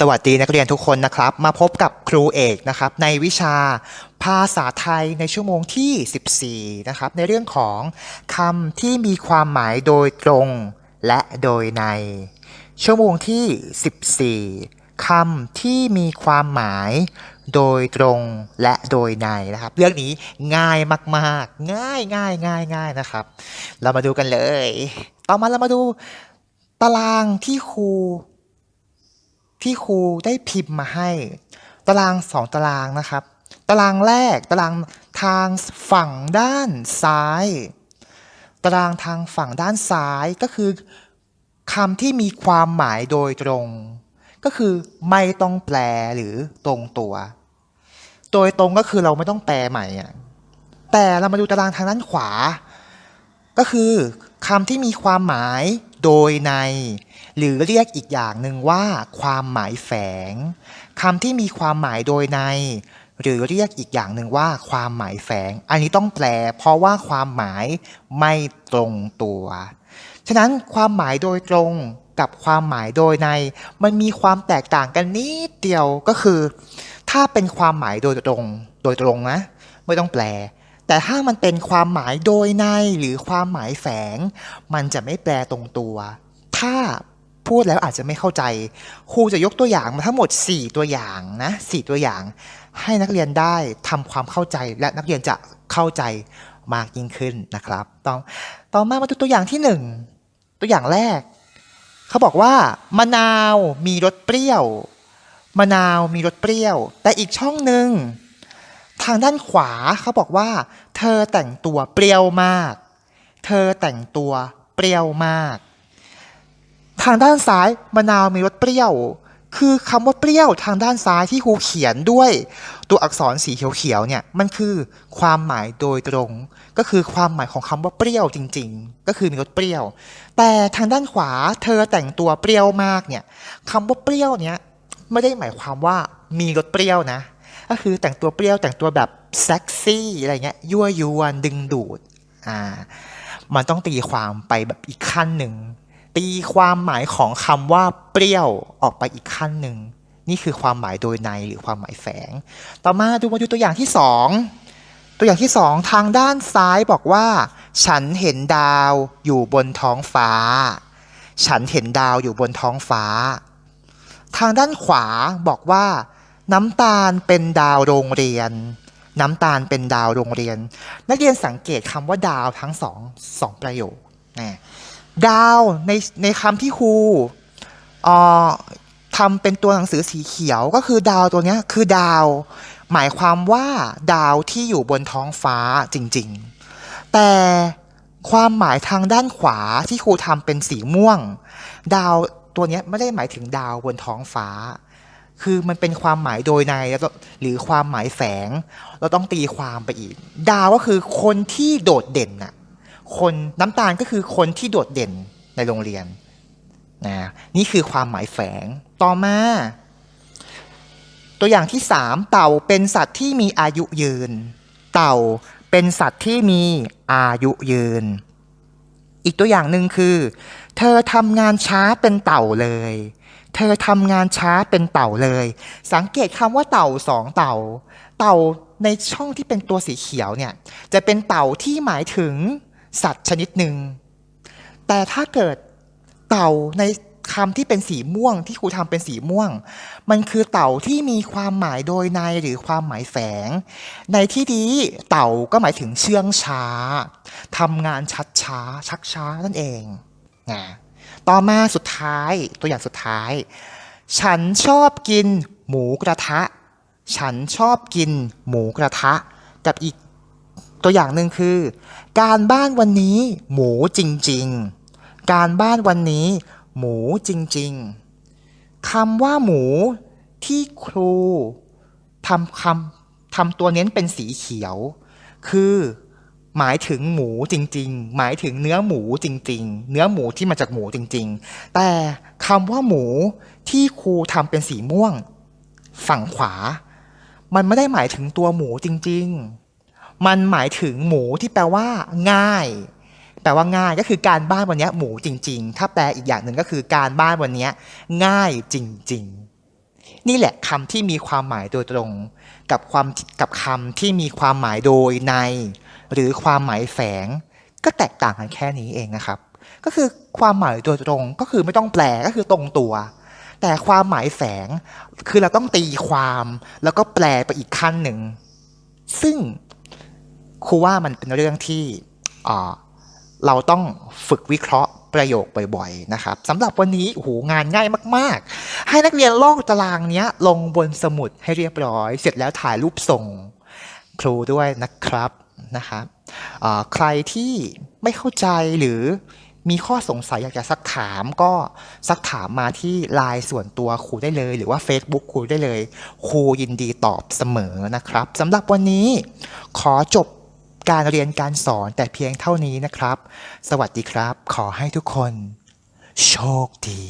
สวัสดีนักเรียนทุกคนนะครับ มาพบกับครูเอกนะครับ ในวิชาภาษาไทยในชั่วโมงที่ 14 นะครับ ในเรื่องของคำที่มีความหมายโดยตรงและโดยใน ชั่วโมงที่ 14 คำที่มีความหมายโดยตรงและโดยในนะครับ เรื่องนี้ง่ายมาก ๆ ง่ายง่ายง่ายง่ายนะครับ เรามาดูกันเลย ต่อมาเรามาดูตารางที่ครู ที่ครูได้พิมพ์มาให้ ตารางสองตารางนะครับ ตารางแรกตารางทางฝั่งด้านซ้าย ตารางทางฝั่งด้านซ้ายก็คือคำที่มีความหมายโดยตรง ก็คือไม่ต้องแปลหรือตรงตัว โดยตรงก็คือเราไม่ต้องแปลใหม่อะแต่เรามาดูตารางทางด้านขวา ก็คือคำที่มีความหมาย โดยใน หรือเรียกอีกอย่างหนึ่งว่า ความหมายแฝงคำที่มีความหมายโดยใน หรือเรียกอีกอย่างหนึ่งว่า ความหมายแฝง อันนี้ต้องแปล เพราะว่าความหมายไม่ตรงตัว ฉะนั้นความหมายโดยตรงกับความหมายโดยใน มันมีความแตกต่างกันนิดเดียวก็คือ ถ้าเป็นความหมายโดยตรง โดยตรงนะ ไม่ต้องแปล แต่ถ้ามันเป็นความหมายโดยในหรือความหมายแฝง มันจะไม่แปลตรงตัว ถ้าพูดแล้วอาจจะไม่เข้าใจ ครูจะยกตัวอย่างมาทั้งหมด 4 ตัวอย่างนะ4ตัวอย่าง ให้นักเรียนได้ทำความเข้าใจและนักเรียนจะเข้าใจมากยิ่งขึ้นนะครับ ต่อต่อมามาดูตัวอย่างที่ 1 ตัวอย่างแรก เขาบอกว่ามะนาวมีรสเปรี้ยว มะนาวมีรสเปรี้ยว แต่อีกช่องหนึ่ง ทางด้านขวาเขาบอกว่า เธอแต่งตัวเปรี้ยวมาก เธอแต่งตัวเปรี้ยวมาก ทางด้านซ้ายมะนาวมีรสเปรี้ยว คือคำว่าเปรี้ยวทางด้านซ้ายที่ครูเขียนด้วย ตัวอักษรสีเขียวๆเนี่ยมันคือความหมายโดยตรง ก็คือความหมายของคำว่าเปรี้ยวจริง ๆ ก็คือมีรสเปรี้ยว แต่ทางด้านขวาเธอแต่งตัวเปรี้ยวมากเนี่ยคำว่าเปรี้ยวเนี่ยไม่ได้หมายความว่ามีรสเปรี้ยวนะ ก็คือแต่งตัวเปรี้ยวแต่งตัวแบบเซ็กซี่อะไรเงี้ยยั่วยวนดึงดูดอ่ามันต้องตีความไปแบบอีกขั้นหนึ่ง ตีความหมายของคำว่าเปรี้ยวออกไปอีกขั้นหนึ่ง นี่คือความหมายโดยในหรือความหมายแฝง ต่อมาดูมาดูตัวอย่างที่สองตัวอย่างที่สองทางด้านซ้ายบอกว่า ฉันเห็นดาวอยู่บนท้องฟ้า ฉันเห็นดาวอยู่บนท้องฟ้า ทางด้านขวาบอกว่า น้ำตาลเป็นดาวโรงเรียน น้ำตาลเป็นดาวโรงเรียน นักเรียนสังเกตคำว่าดาวทั้งสองสองประโยคนะดาวในในคำที่ครูเอ่อทำเป็นตัวหนังสือสีเขียวก็คือดาวตัวเนี้ยคือดาว หมายความว่าดาวที่อยู่บนท้องฟ้าจริงๆ แต่ความหมายทางด้านขวาที่ครูทำเป็นสีม่วง ดาวตัวเนี้ยไม่ได้หมายถึงดาวบนท้องฟ้า คือมันเป็นความหมายโดยในแล้วหรือความหมายแฝง เราต้องตีความไปอีก ดาวก็คือคนที่โดดเด่นน่ะคนน้ำตาลก็คือคนที่โดดเด่นในโรงเรียนนะนี่คือความหมายแฝงต่อมา ตัวอย่างที่สามเต่าเป็นสัตว์ที่มีอายุยืน เต่าเป็นสัตว์ที่มีอายุยืน อีกตัวอย่างหนึ่งคือ เธอทำงานช้าเป็นเต่าเลย เธอทำงานช้าเป็นเต่าเลย สังเกตคำว่าเต่าสองเต่า เต่าในช่องที่เป็นตัวสีเขียวเนี่ย จะเป็นเต่าที่หมายถึงสัตว์ชนิดหนึ่ง แต่ถ้าเกิดเต่าในคำที่เป็นสีม่วงที่ครูทำเป็นสีม่วง มันคือเต่าที่มีความหมายโดยในหรือความหมายแฝง ในที่นี้เต่าก็หมายถึงเชื่องช้าทำงานชัดช้าชักช้านั่นเองนะ ต่อมาสุดท้ายตัวอย่างสุดท้าย ฉันชอบกินหมูกระทะ ฉันชอบกินหมูกระทะ กับอีกตัวอย่างหนึ่งคือ การบ้านวันนี้หมูจริง ๆ การบ้านวันนี้ หมูจริง ๆคำว่าหมูที่ครูทำคำทำตัวเน้นเป็นสีเขียว คือ หมายถึงหมูจริง ๆ หมายถึงเนื้อหมูจริง ๆ เนื้อหมูที่มาจากหมูจริง ๆ แต่คำว่าหมูที่ครูทำเป็นสีม่วง ฝั่งขวา มันไม่ได้หมายถึงตัวหมูจริง ๆ มันหมายถึงหมูที่แปลว่า ง่าย แปลว่าง่ายก็คือการบ้านวันนี้หมูจริง ๆ ถ้าแปลอีกอย่างหนึ่งก็คือการบ้านวันนี้ง่ายจริง ๆ นี่แหละคำที่มีความหมายโดยตรง กับความกับคำที่มีความหมายโดยใน หรือความหมายแฝง ก็แตกต่างกันแค่นี้เองนะครับ ก็คือความหมายโดยตรงก็คือไม่ต้องแปลก็คือตรงตัว แต่ความหมายแฝงคือเราต้องตีความ แล้วก็แปลไปอีกขั้นหนึ่ง ซึ่งครูว่ามันเป็นเรื่องที่เราต้องฝึกวิเคราะห์ประโยคบ่อยๆนะครับสำหรับวันนี้โอ้โหงานง่ายมากๆ ให้นักเรียนลอกตารางเนี้ย ลงบนสมุดให้เรียบร้อย เสร็จแล้วถ่ายรูปส่งครูด้วยนะครับ นะครับใครที่ไม่เข้าใจหรือมีข้อสงสัยอยากจะซักถามก็ซักถามมาที่ไลน์ส่วนตัวครูได้เลย หรือว่า Facebook ครูได้เลย ครูยินดีตอบเสมอนะครับสำหรับวันนี้ขอจบการเรียนการสอนแต่เพียงเท่านี้นะครับ สวัสดีครับ ขอให้ทุกคน โชคดี